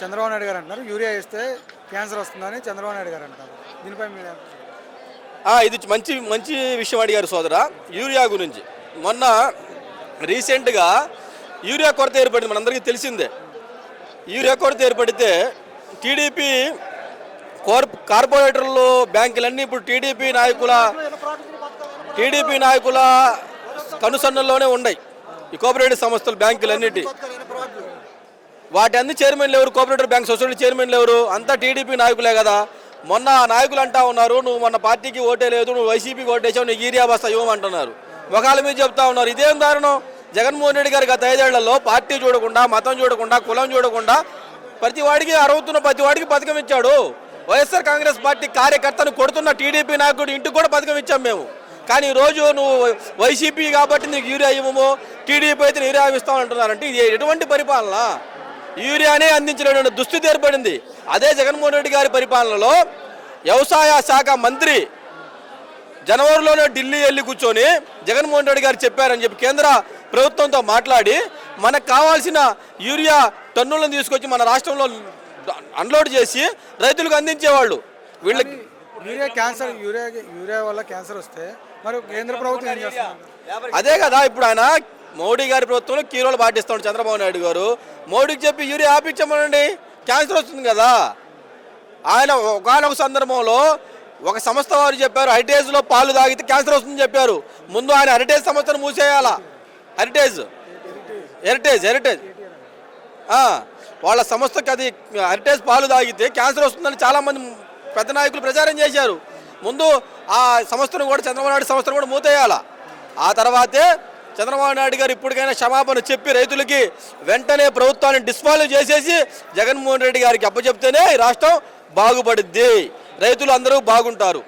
చంద్రబాబు నాయుడు గారు అంటున్నారు. యూరియా వేస్తే క్యాన్సర్ వస్తుందని చంద్రబాబు నాయుడు గారు అంటారు దీనిపై మీరు ఇది మంచి మంచి విషయం అడిగారు సోదర. యూరియా గురించి. మొన్న రీసెంట్గా యూరియా కొరత ఏర్పడింది. మనందరికీ తెలిసిందే. యూరియా కొరత ఏర్పడితే టీడీపీ కోర్ కార్పొరేటర్లు బ్యాంకులన్నీ ఇప్పుడు టీడీపీ నాయకుల టీడీపీ నాయకుల కనుసన్నల్లోనే ఉన్నాయి. ఈ కోఆపరేటివ్ సంస్థలు బ్యాంకులన్నిటి. వాటి అన్ని చైర్మన్లు ఎవరు? కోఆపరేటివ్ బ్యాంక్ సొసైటీ చైర్మన్లు ఎవరు? అంతా టీడీపీ నాయకులే కదా. మొన్న నాయకులు అంటా ఉన్నారు నువ్వు మొన్న పార్టీకి ఓటే లేదు నువ్వు వైసీపీకి ఓటేసావు నీకు ఈరియా బస్తా ఇవ్వమంటున్నారు. ఒకళ్ళ మీద చెప్తా ఉన్నారు ఇదేం దారుణం? జగన్మోహన్ రెడ్డి గారి గత ఐదేళ్ళలో పార్టీ చూడకుండా మతం చూడకుండా కులం చూడకుండా ప్రతి వాడికి అరవుతున్న ప్రతి వాడికి పథకం ఇచ్చాడు. వైఎస్ఆర్ కాంగ్రెస్ పార్టీ కార్యకర్తను కొడుతున్న టీడీపీ నాయకుడు ఇంటికి కూడా పథకం ఇచ్చాం మేము. కానీ రోజు నువ్వు వైసీపీ కాబట్టి నీకు యూరియా ఇవ్వము టీడీపీ అయితే యూరియా ఇస్తామంటున్నారంటే ఇది ఎటువంటి పరిపాలన? యూరియానే అందించినటువంటి దుస్థితి ఏర్పడింది. అదే జగన్మోహన్ రెడ్డి గారి పరిపాలనలో వ్యవసాయ శాఖ మంత్రి జనవరిలోనే ఢిల్లీ వెళ్ళి కూర్చొని జగన్మోహన్ రెడ్డి గారు చెప్పారని చెప్పి కేంద్ర ప్రభుత్వంతో మాట్లాడి మనకు కావాల్సిన యూరియా టన్నులను తీసుకొచ్చి మన రాష్ట్రంలో అన్లోడ్ చేసి రైతులకు అందించేవాళ్ళు. వీళ్ళకి యూరియా క్యాన్సర్ యూరియా యూరియా వల్ల క్యాన్సర్ వస్తే మరి కేంద్ర ప్రభుత్వం ఏం చేస్తుంది? అదే కదా ఇప్పుడు ఆయన మోడీ గారి ప్రభుత్వంలో కీరోలు పాటిస్తాడు చంద్రబాబు నాయుడు గారు. మోడీకి చెప్పి యూరియా ఆపించమనండి క్యాన్సర్ వస్తుంది కదా. ఆయన ఒకనొక సందర్భంలో ఒక సంస్థ వారు చెప్పారు హెరిటేజ్లో పాలు తాగితే క్యాన్సర్ వస్తుందని చెప్పారు. ముందు ఆయన హెరిటేజ్ సంస్థను మూసేయాలా? హెరిటేజ్. Heritage heritage. వాళ్ళ సంస్థకి అది హెరిటేజ్ పాలు తాగితే క్యాన్సర్ వస్తుందని చాలామంది పెద్ద నాయకులు ప్రచారం చేశారు. ముందు ఆ సంస్థను కూడా చంద్రబాబు నాయుడు సంస్థను కూడా మూతేయాల? ఆ తర్వాతే చంద్రబాబు నాయుడు గారు ఇప్పటికైనా క్షమాపణ చెప్పి రైతులకి వెంటనే ప్రభుత్వాన్ని డిస్వాల్వ్ చేసేసి జగన్మోహన్ రెడ్డి గారికి అప్పచెప్తేనే ఈ రాష్ట్రం బాగుపడుద్ది. రైతులు అందరూ బాగుంటారు.